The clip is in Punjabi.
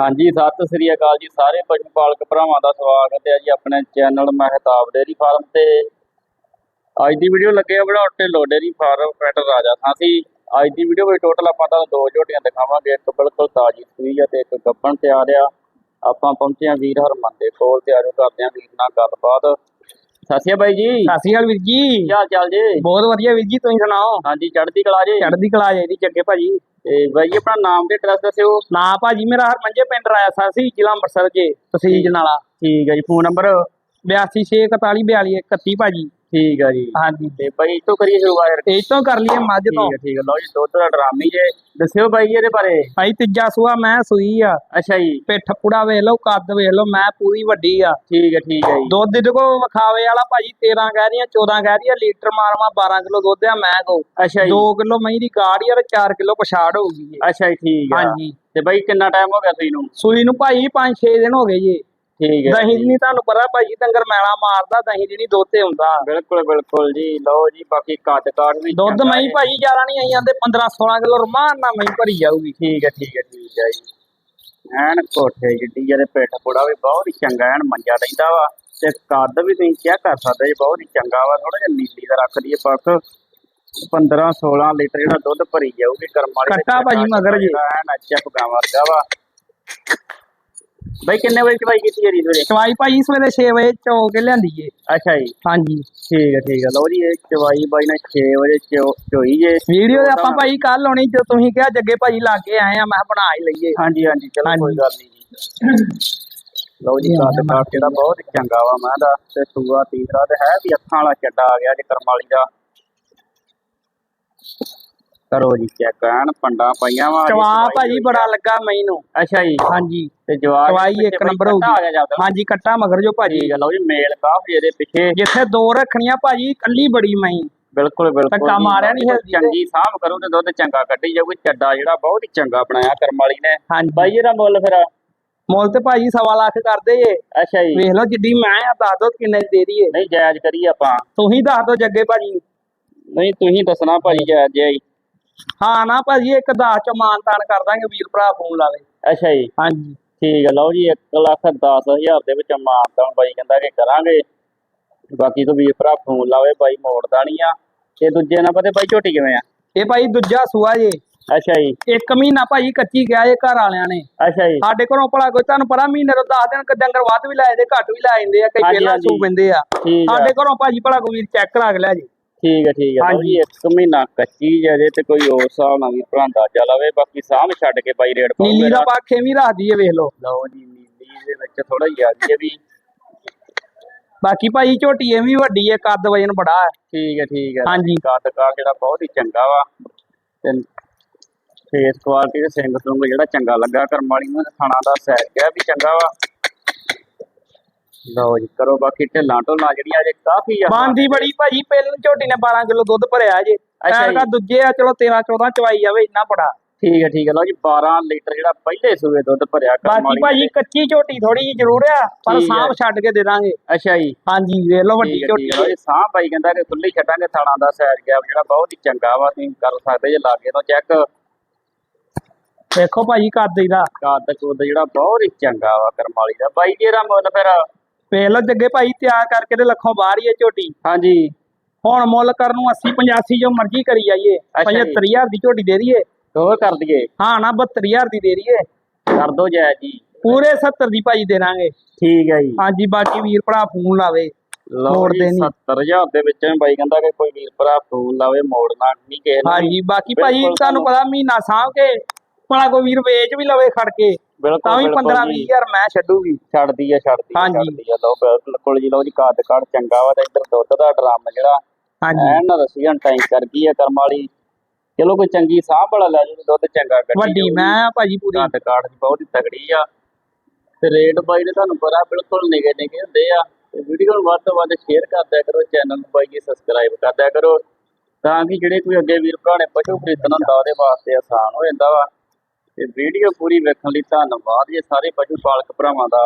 ਹਾਂਜੀ ਸਤਿ ਸ੍ਰੀ ਅਕਾਲ ਜੀ ਸਾਰੇ ਪਸ਼ੂ ਪਾਲਕ ਭਰਾਵਾਂ ਦਾ ਸਵਾਗਤ ਹੈ ਜੀ ਆਪਣੇ ਚੈਨਲ ਮਹਿਤਾਬ ਡੇਰੀ ਫਾਰਮ ਤੇ। ਅੱਜ ਦੀ ਵੀਡੀਓ ਲੱਗੇ ਆ ਬਣਾਉਣ ਤੇ ਲੋ ਡੇਰੀ ਫਾਰਮ ਪਿੰਡ ਰਾਜਾ ਸਾਂਸੀ ਅੱਜ ਦੀ ਵੀਡੀਓ ਵਿੱਚ ਟੋਟਲ ਆਪਾਂ ਤੁਹਾਨੂੰ ਦੋ ਝੋਟੀਆਂ ਦਿਖਾਵਾਂਗੇ ਇੱਕ ਬਿਲਕੁਲ ਤਾਜੀ ਸੂਈ ਆ ਤੇ ਇੱਕ ਗੱਬਣ ਤਿਆਰ ਆ। ਆਪਾਂ ਪਹੁੰਚੇ ਆ ਵੀਰ ਹਰਮਨ ਦੇ ਕੋਲ ਤੇ ਆਜੋ ਕਰਦੇ ਆ ਵੀਰ ਨਾਲ ਗੱਲਬਾਤ। ਅਕਾਲ ਬਾਈ ਜੀ। ਅਕਾਲ ਵੀਰ ਜੀ। ਕੀ ਹਾਲ ਚਾਲ ਜੀ? ਬਹੁਤ ਵਧੀਆ ਵੀਰ ਜੀ ਤੁਸੀਂ ਸੁਣਾਓ? ਹਾਂਜੀ ਚੜ੍ਹਦੀ ਕਲਾ ਜੀ। ਚੜ੍ਹਦੀ ਕਲਾ ਜੀ ਚੱਗੇ ਭਾਜੀ। ਤੇ ਬਾਈ ਜੀ ਆਪਣਾ ਨਾਮ ਤੇ ਐਡਰੈਸ ਦੱਸਿਓ। ਨਾ ਭਾਜੀ ਮੇਰਾ ਹਰਮੰਜੇ ਪਿੰਡ ਰਾਇਆ ਸਾਸੀ ਜ਼ਿਲ੍ਹਾ ਅੰਮ੍ਰਿਤਸਰ ਜੇ ਤਹਿਸੀਲ ਜਨਾਲਾ। ਠੀਕ ਹੈ ਜੀ ਫੋਨ ਨੰਬਰ 826442 ਭਾਜੀ। ਠੀਕ ਹੈ ਜੀ। ਹਾਂਜੀ। ਤੇ ਬਾਈ ਇਤੋਂ ਕਰੀਏ ਸ਼ੁਰੂਆਤ ਇਹ ਤੋਂ ਕਰ ਲਈਏ ਮੱਝ ਤੋਂ ਠੀਕ ਹੈ ਠੀਕ ਹੈ ਲਓ ਜੀ ਦੁੱਧ ਦਾ ਡਰਾਮੀ ਜੇ। ਦੱਸਿਓ ਬਾਈ ਇਹਦੇ ਬਾਰੇ। ਭਾਈ ਤੀਜਾ ਸੂਆ ਮੈਂ ਸੂਈ ਆ। ਅੱਛਾ ਜੀ। ਪਿੱਠ ਪੁੜਾ ਵੇਖ ਲਓ ਕੱਦ ਵੇਖ ਲਓ ਮੈਂ ਪੂਰੀ ਵੱਡੀ ਆ। ਠੀਕ ਹੈ ਠੀਕ ਹੈ ਜੀ। ਦੁੱਧ ਦੇ ਕੋ ਵਿਖਾਵੇ ਵਾਲਾ ਭਾਜੀ 13 ਕਹਿ ਰਹੀਆਂ 14 ਕਹਿ ਰਹੀਆਂ ਲੀਟਰ ਮਾਰਵਾ 12 ਕਿਲੋ ਦੁੱਧ ਆ ਮੈਂ ਕੋ ਅੱਛਾ ਜੀ। 2 ਕਿਲੋ ਮਹੀਂ ਦੀ ਕਾੜ ਆ ਤੇ 4 ਕਿਲੋ ਪਛਾੜ ਹੋਊਗੀ ਅੱਛਾ ਜੀ ਠੀਕ ਹੈ ਹਾਂਜੀ। ਤੇ ਬਾਈ ਕਿੰਨਾ ਟਾਈਮ ਹੋ ਗਿਆ ਤੁਸੀਂ ਨੂੰ? ਸੂਈ ਨੂੰ ਭਾਈ 5-6 ਦਿਨ ਹੋ ਗਏ ਜੀ। ਠੀਕ ਹੈ ਦਹੀਂ ਨਹੀਂ ਤੁਹਾਨੂੰ ਪਤਾ ਭਾਜੀ ਡੰਗਰ ਮੈਲਾ ਮਾਰਦਾ ਦਹੀਂ ਜਿਹੜੀ ਦੋਤੇ ਹੁੰਦਾ। ਬਿਲਕੁਲ ਬਿਲਕੁਲ ਜੀ। ਲਓ ਜੀ ਬਾਕੀ ਕੱਦ ਕਾਠ ਵੀ ਦੁੱਧ ਹੈ। ਭਾਜੀ ਜ਼ਿਆਦਾ ਨਹੀਂ ਆਈ ਜਾਂਦੇ 15 16 ਕਿਲੋ ਰਮਾਨ ਨਾਲ ਮਹੀਂ ਭਰੀ ਜਾਊਗੀ। ਠੀਕ ਹੈ ਠੀਕ ਹੈ ਠੀਕ ਹੈ ਜੀ। ਐਨ ਕੋਠੇ ਜਿੱਡੀ ਜਿਹੜੇ ਪਿੱਠ ਪੁੜਾ ਵੀ ਬਹੁਤ ਹੀ ਚੰਗਾ ਐਨ ਮੰਜਾ ਰਹਿੰਦਾ ਵਾ। ਤੇ ਕੱਦ ਵੀ ਤੁਸੀਂ ਚੈੱਕ ਕਰ ਸਕਦੇ ਜੀ ਬਹੁਤ ਹੀ ਚੰਗਾ ਵਾ। ਥੋੜਾ ਜਿਹਾ ਨੀਲੀ ਦਾ ਰੱਖ ਦਈਏ ਪੱਖ। 15 16 ਲੀਟਰ ਜਿਹੜਾ ਦੁੱਧ ਭਰੀ ਜਾਊਗੀ ਕਰਮ ਵਾਲੀ ਤੇ ਕੱਟਾ ਭਾਜੀ ਮਗਰ ਜੀ। ਐਨ ਅੱਛਾ ਪਗਾ ਵਰਗਾ ਵਾ। ਬਈ ਕਿੰਨੇ ਵਜੇ ਚਵਾਈ ਕੀਤੀ ਹੈ ਰੀਸ ਚਵਾਈ ਭਾਜੀ ਸਵੇਰੇ 6 ਵਜੇ ਚੋ ਕੇ ਲਿਆਂਦੀ ਏ ਅੱਛਾ ਜੀ। ਹਾਂਜੀ। ਠੀਕ ਹੈ ਠੀਕ ਹੈ। ਲਓ ਜੀ ਇਹ ਚਵਾਈ ਬਾਈ ਨੇ 6 ਵਜੇ ਚੋਈ ਜੇ। ਵੀਡੀਓ ਤੇ ਆਪਾਂ ਭਾਜੀ ਕੱਲ ਹੋਣੀ ਜਦੋਂ ਤੁਸੀਂ ਕਿਹਾ ਜੱਗੇ ਭਾਜੀ ਲਾ ਕੇ ਆਏ ਆ ਮੈਂ ਬਣਾ ਹੀ ਲਈਏ। ਹਾਂਜੀ ਹਾਂਜੀ। ਚਲੋ ਕੋਈ। ਗੱਲ ਨਹੀਂ ਜੀ। ਲਓ ਜੀ ਕੱਦ ਕਾਠ ਜਿਹੜਾ ਬਹੁਤ ਚੰਗਾ ਵਾ ਮੈਂ ਦਾ ਤੇ ਸੂਆ ਤੀਸਰਾ ਤੇ ਹੈ ਵੀ ਅੱਖਾਂ ਵਾਲਾ ਚੱਡਾ ਆ ਗਿਆ ਜੇ ਕਰਮ ਵਾਲੀ ਦਾ। ਕਰੋ ਜੀ ਚੈੱਕ ਐਨ ਪੰਡਾ ਪਾਈਆਂ ਵਾ ਚਵਾ ਭਾਜੀ ਬੜਾ ਲੱਗਾ ਮਹੀਂ ਨੂੰ ਅੱਛਾ ਜੀ। ਹਾਂਜੀ। ਤੇ ਜਵਾਬ ਚਵਾਈ ਇੱਕ ਨੰਬਰ ਹੋਊਗੀ। ਹਾਂਜੀ ਕੱਟਾ ਮਗਰ ਜੋ ਭਾਜੀ। ਲਓ ਜੀ ਮੇਲ ਕਾਫੀ ਇਹਦੇ ਪਿੱਛੇ। ਜਿੱਥੇ ਦੋ ਰੱਖਣੀਆਂ ਭਾਜੀ ਕੱਲੀ ਬੜੀ ਮਹੀਂ ਬਿਲਕੁਲ ਬਿਲਕੁਲ ਧੱਕਾ ਮਾਰਿਆ ਨੀ ਲਓ ਜੀ, ਹਿਲਦੀ। ਚੰਗੀ ਸਾਂਭ ਕਰੂ ਤੇ ਦੁੱਧ ਚੰਗਾ ਕੱਢੀ ਜਾਊਗੀ। ਚੱਡਾ ਜਿਹੜਾ ਬਹੁਤ ਹੀ ਚੰਗਾ ਬਣਾਇਆ ਕਰਮ ਵਾਲੀ ਨੇ। ਹਾਂਜੀ। ਬਾਈ ਇਹਦਾ ਮੁੱਲ ਫਿਰ? ਮੁੱਲ ਤੇ ਭਾਜੀ ਸਵਾ ਲੱਖ ਕਰਦੇ ਜੇ। ਅੱਛਾ ਜੀ। ਵੇਖ ਲਓ ਜਿੱਡੀ ਮੈਂ ਆ ਦੱਸ ਦੋ ਕਿੰਨੇ ਦੀ ਦਈਏ। ਨਹੀਂ ਜਾਇਜ਼ ਕਰੀਏ ਆਪਾਂ। ਤੁਸੀਂ ਦੱਸ ਦੋ ਜੱਗੇ ਭਾਜੀ। ਨਹੀਂ ਤੁਸੀਂ ਦੱਸਣਾ ਭਾਜੀ ਜਾਇਜ਼ ਜੇ ਹਾਂ ਨਾ ਭਾਜੀ ਇੱਕ ਦਸ ਚ ਮਾਨ ਤਾਨ ਕਰ ਦਾਂਗੇ ਵੀਰ ਭਰਾ ਫੋਨ ਲਾਵੇ ਅੱਛਾ ਜੀ। ਹਾਂਜੀ। ਠੀਕ ਹੈ ਲਓ ਜੀ 1 ਲੱਖ 10000 ਦੇ ਵਿੱਚ ਮਾਨਤਾਨ ਬਾਈ ਕਹਿੰਦਾ ਕਿ ਕਰਾਂਗੇ। ਬਾਕੀ ਤੋਂ ਵੀਰ ਭਰਾ ਫੋਨ ਲਾਵੇ ਬਾਈ ਮੋੜਦਾ ਨਹੀਂ ਆ। ਤੇ ਦੂਜੇ ਨੰਬਰ ਤੇ ਬਾਈ ਝੋਟੀ ਕਿਵੇਂ ਆ? ਇਹ ਭਾਈ ਦੂਜਾ ਸੂਆ ਜੇ। ਅੱਛਾ ਜੀ। ਇੱਕ ਮਹੀਨਾ ਭਾਜੀ ਕੱਚੀ ਗਿਆ ਜੇ ਘਰ ਵਾਲਿਆਂ ਨੇ। ਅੱਛਾ ਜੀ। ਸਾਡੇ ਕੋਲੋਂ ਭਲਾ ਕੋਈ ਤੁਹਾਨੂੰ ਪਤਾ ਮਹੀਨੇ ਤੋਂ 10 ਦਿਨ ਕ ਡੰਗਰ ਵੱਧ ਵੀ ਲਾਏ ਦੇ ਘੱਟ ਵੀ ਲਾਏ ਜਾਂਦੇ ਆ ਕਈ ਪਹਿਲਾਂ। ਸੂ ਪੈਂਦੇ ਆ। ਸਾਡੇ ਕੋਲੋਂ ਭਾਜੀ ਭਲਾ ਕੋਈ ਵੀਰ ਚੈੱਕ ਕਰਾ ਕੇ ਲਿਆ ਜੀ। ਠੀਕ ਹੈ ਠੀਕ ਹੈ। ਲਓ ਜੀ ਇੱਕ ਮਹੀਨਾ ਕੱਚੀ ਜੇ ਤੇ ਕੋਈ ਹੋਰ ਹਿਸਾਬ ਨਾਲ ਵੀ ਭਰਾ ਅੰਦਾਜ਼ਾ ਲਾਵੇ। ਬਾਕੀ ਸਾਹਮ ਛੱਡ ਕੇ ਬਾਈ ਰੇਟ ਨੀਲੀ ਪਾਉਂਗੇ ਦਾ ਪਾਖੇ ਵੀ ਰੱਖ ਦਈਏ ਵੇਖ ਲਓ। ਲਓ ਜੀ ਨੀਲੀ ਦੇ ਵਿੱਚ ਥੋੜਾ ਜ਼ਿਆਦਾ ਵੀ। ਬਾਕੀ ਭਾਜੀ ਝੋਟੀ ਇਹ ਵੀ ਵੱਡੀ ਹੈ ਕੱਦ ਵਜਨ ਬੜਾ ਹੈ। ਠੀਕ ਹੈ ਠੀਕ ਹੈ। ਹਾਂਜੀ। ਕੱਦ ਕਾਰ ਜਿਹੜਾ ਬਹੁਤ ਹੀ ਚੰਗਾ ਵਾ। ਤੇ ਫੇਸ ਕੁਆਲਿਟੀ ਤੇ ਸਿੰਗ ਸੁੰਗ ਜਿਹੜਾ ਚੰਗਾ ਲੱਗਾ ਕਰਮ ਵਾਲੀ ਨੂੰ ਖਾਣਾ ਦਾ ਸੈਟ ਗਿਆ ਵੀ ਚੰਗਾ ਵਾ। ਲਓ ਜੀ ਕਰੋ ਬਾਕੀ ਢਿੱਲਾਂ ਢੋਲਾਂ ਜਿਹੜੀਆਂ ਅਜੇ ਕਾਫੀ ਆ। ਬਾਂਦੀ ਬੜੀ ਭਾਜੀ ਪਹਿਲਾਂ ਝੋਟੀ ਨੇ 12 ਕਿਲੋ ਦੁੱਧ ਭਰਿਆ ਜੇ। ਅੱਛਾ ਜੀ। ਦੂਜੇ ਆ ਚਲੋ 13 14 ਚਵਾਈ ਜਾਵੇ ਇੰਨਾ ਬੜਾ। ਠੀਕ ਹੈ ਠੀਕ ਹੈ ਲਓ ਜੀ 12 ਲੀਟਰ ਜਿਹੜਾ ਪਹਿਲੇ ਸੂਏ ਦੁੱਧ ਭਰਿਆ ਕਰਮ ਬਾਕੀ ਭਾਜੀ। ਕੱਚੀ ਝੋਟੀ ਥੋੜੀ ਜਿਹੀ ਜ਼ਰੂਰ ਆ ਪਰ। ਸਾਂਭ ਛੱਡ ਕੇ ਦੇ ਦਾਂਗੇ। ਅੱਛਾ ਜੀ। ਹਾਂਜੀ ਵੇਖ ਲਓ ਵੱਡੀ ਝੋਟੀ। ਹੈ। ਜੀ ਸਾਹ ਬਾਈ ਕਹਿੰਦਾ ਕਿ ਖੁੱਲੀ ਛੱਡਾਂਗੇ ਥਾਣਾ ਦਾ ਸੈਟ ਗਿਆ ਜਿਹੜਾ ਬਹੁਤ ਹੀ ਚੰਗਾ ਵਾ ਤੁਸੀਂ ਕਰ ਸਕਦੇ ਜੇ ਲਾਗੇ ਤੋਂ ਚੈੱਕ ਦੇਖੋ ਭਾਜੀ ਕੱਦ ਇਹਦਾ। ਕੱਦ ਕੁੱਦ ਜਿਹੜਾ ਬਹੁਤ ਹੀ ਚੰਗਾ ਵਾ ਕਰਮ ਵਾਲੀ ਦਾ। ਬਾਈ ਜੀ ਇਹਦਾ ਮੁੱਲ ਫਿਰ ਵੇਖ ਲਓ ਜੱਗੇ ਭਾਈ ਤਿਆਰ ਕਰਕੇ ਤੇ ਲੱਖੋਂ ਬਾਹਰ ਹੀ ਹੈ ਝੋਟੀ। ਹਾਂਜੀ। ਹੁਣ ਮੁੱਲ ਕਰਨ ਨੂੰ 80 85 ਜੋ ਮਰਜ਼ੀ ਕਰੀ ਜਾਈਏ ਅੱਛਾ ਜੀ। 75000 ਦੀ ਝੋਟੀ ਦੇ ਦਈਏ। ਹੋਰ ਕਰ ਦਈਏ। ਹਾਂ ਨਾ 72000 ਦੀ ਦੇ ਦਈਏ। ਕਰ ਦੋ ਜੈ ਜੀ ਪੂਰੇ 70 ਦੀ ਭਾਜੀ ਦੇ ਦਾਂਗੇ। ਠੀਕ ਹੈ ਜੀ। ਹਾਂਜੀ ਬਾਕੀ ਵੀਰ ਭਰਾ ਫੋਨ ਲਾਵੇ ਮੋੜ ਜੀ ਦੇਣੀ। 70000 ਦੇ ਵਿੱਚ ਬਾਈ ਕਹਿੰਦਾ ਕਿ ਕੋਈ ਵੀਰ ਭਰਾ ਫੋਨ ਲਾਵੇ ਮੋੜਨਾ ਨਹੀਂ ਕਿਸੇ ਨੂੰ। ਹਾਂਜੀ ਬਾਕੀ ਭਾਜੀ ਤੁਹਾਨੂੰ ਪਤਾ ਮਹੀਨਾ ਸਾਂਭ ਕੇ ਭਲਾ ਕੋਈ ਵੀਰ ਵੇਚ ਵੀ ਲਵੇ ਖੜ ਕੇ ਤਾਂ ਵੀ ਬਿਲਕੁਲ 15 ਜੀ। 20000 ਮੈਂ ਛੱਡੂਗੀ। ਛੱਡਦੀ ਆ ਛੱਡਦੀ ਆ। ਛੱਡਦੀ ਆ। ਲਓ ਬਿਲਕੁਲ ਜੀ ਲਓ ਜੀ ਕਾਦ ਕਾੜ ਚੰਗਾ ਵਾ ਤੇ ਇੱਧਰ ਦੁੱਧ ਦਾ ਡਰਮ ਜਿਹੜਾ ਹਾਂਜੀ। ਐਨ ਰਸੀਆਂ ਟਾਈਮ ਕਰ ਗਈ ਆ ਕਰਮ ਵਾਲੀ। ਚਲੋ ਕੋਈ ਚੰਗੀ ਸਾਂਭ ਵਾਲਾ ਲੈ ਜੂ ਦੁੱਧ ਚੰਗਾ ਕੱਢੀ ਵੱਡੀ। ਮੈਂ ਆ ਭਾਜੀ ਪੂਰੀ। ਕਾਦ ਕਾੜ ਦੀ ਬਹੁਤ ਹੀ ਤਗੜੀ ਆ। ਤੇ ਰੇਟ ਬਾਈ ਦੇ ਤੁਹਾਨੂੰ ਪਤਾ ਬਿਲਕੁਲ ਨਿਗੇ ਨਿਗੇ ਹੁੰਦੇ ਆ। ਤੇ ਵੀਡੀਓ ਨੂੰ ਵੱਧ ਤੋਂ ਵੱਧ ਸ਼ੇਅਰ ਕਰ ਦਿਆ ਕਰੋ ਚੈਨਲ ਨੂੰ ਬਾਈ ਜੀ ਸਬਸਕ੍ਰਾਈਬ ਕਰ ਦਿਆ ਕਰੋ। ਤਾਂ ਕਿ ਜਿਹੜੇ ਕੋਈ ਅੱਗੇ ਵੀਰ ਭਰਾ ਨੇ ਪਸ਼ੂ ਖਰੀਦਣਾ ਹੁੰਦਾ ਉਹਦੇ ਵਾਸਤੇ ਆਸਾਨ ਹੋ ਜਾਂਦਾ ਵਾ। ਤੇ ਵੀਡੀਓ ਪੂਰੀ ਵੇਖਣ ਲਈ ਧੰਨਵਾਦ। ਜੀ ਸਾਰੇ ਪਸ਼ੂ ਪਾਲਕ ਭਰਾਵਾਂ ਦਾ